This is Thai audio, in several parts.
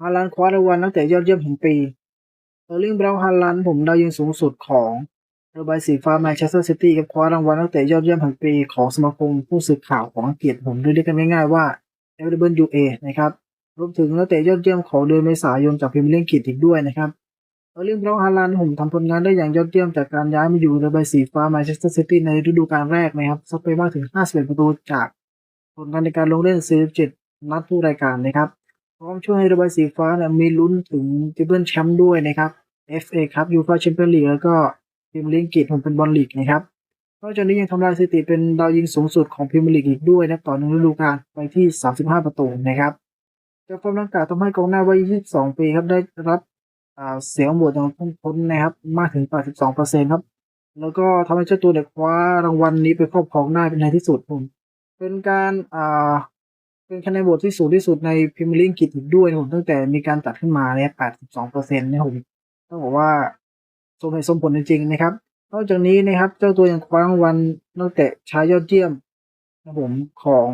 ฮาลันคว้ารางวัลนักเตะยอดเยี่ยมแห่งปีเออร์ลิงเบราวน์ ฮาลัน ผมดาวยิงสูงสุดของเรือใบสีฟ้าแมนเชสเตอร์ซิตี้กับคว้ารางวัลนักเตะยอดเยี่ยมแห่งปีของสมาคมผู้สื่อข่าวของอังกฤษผมเรียกกันง่ายๆว่า LWA นะครับรวมถึงนักเตะยอดเยี่ยมของเดือนเมษายนจากพรีเมียร์ลีกอังกฤษอีกด้วยนะครับเออร์ลิงเบราวน์ ฮาลันผมทำผลงานได้อย่างยอดเยี่ยมจากการย้ายมาอยู่เรือใบสีฟ้าแมนเชสเตอร์ซิตี้ในฤดูกาลแรกนะครับซัดไปมากถึง 51 ประตูจากผลงานในการลงเล่น 47 นัดทุกรายการนะครับ พร้อมช่วยให้รือใบสีฟ้าเนี่ยมีลุ้นถึงทิเบิลแชมป์ด้วยนะครับ FA ครับยูฟ่าแชมเปี้ยนลีกแล้วก็พรีเมียร์ลีกอังกฤษผมเป็นบอลลีกนะครับนอกจากนี้ยังทำลายสถิติเป็นดาวยิงสูงสุดของพรีเมียร์ลีกอีกด้วยนะต่อหนึ่งฤดูกาลไปที่ 35 ประตูนะครับจากฟอร์มดังกล่าวทำให้กองหน้าวัย 22 ปีครับได้รับเสียงโหวตอย่างท่วมท้นนะครับ มากถึง 82%ครับ แล้วก็ทำให้เจ้าตัวเด็กคว้ารางวัลนี้ไปครอบครองได้เป็นในที่สุดผมเป็นการอ่า เป็นคะแนนโหวตที่สูงที่สุดในพรีเมียร์ลีกอังกฤษอีกด้วยนะผมตั้งแต่มีการจัดขึ้นมาเนี่ย82เปอร์เซ็นต์นี่ยผมต้องบอกว่าสมเหตุสมผลจริงๆนะครับ นอกจากนี้นะครับ เจ้าตัวยังคว้ารางวัลนักเตะชายยอดเยี่ยมนะผมของ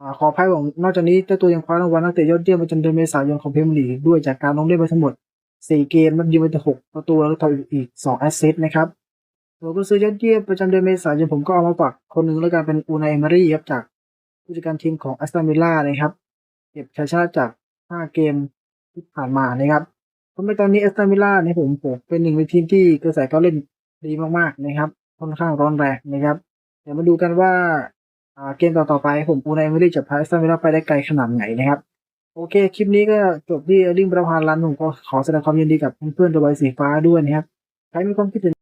อขออภัยผมนอกจากนี้เจ้าตัวยังคว้ารางวัลนักเตะยอดเยี่ยมประจำเดือนเมษายนของพรีเมียร์ลีกด้วยจากการลงเล่นไปทั้งหมด 4 เกมมันยิงไปถึง6ประตูแล้วก็ทำอีก2แอสซิสต์นะครับตัวกุญซือยอดเยี่ยมประจำเดือนเมษายนผมก็เอามาฝากคนหนึ่งแล้วกันเป็นอูนายเอเมอรี่ครับจาก ผู้จัดการทีมของแอสตันวิลล่านะครับ เก็บชัยชนะจาก 5 เกมที่ผ่านมานะครับทำให้ตอนนี้แอสตันวิลล่าเนี่ยผมผมเป็นหนึ่งในทีมที่กระแสการเล่นดีมากๆนะครับค่อนข้างร้อนแรงนะครับ เดี๋ยวมาดูกันว่าเกมต่อๆไปผมอูนายเอเมอรี่จะพาแอสตันวิลล่าไปได้ไกลขนาดไหนนะครับโอเค คลิปนี้ก็จบที่ลิงบราฮานลันผมก็ขอแสดงความยินดีกับเพื่อนๆตัวใบสีฟ้าด้วยนะครับ ใครมีความคิดเห็น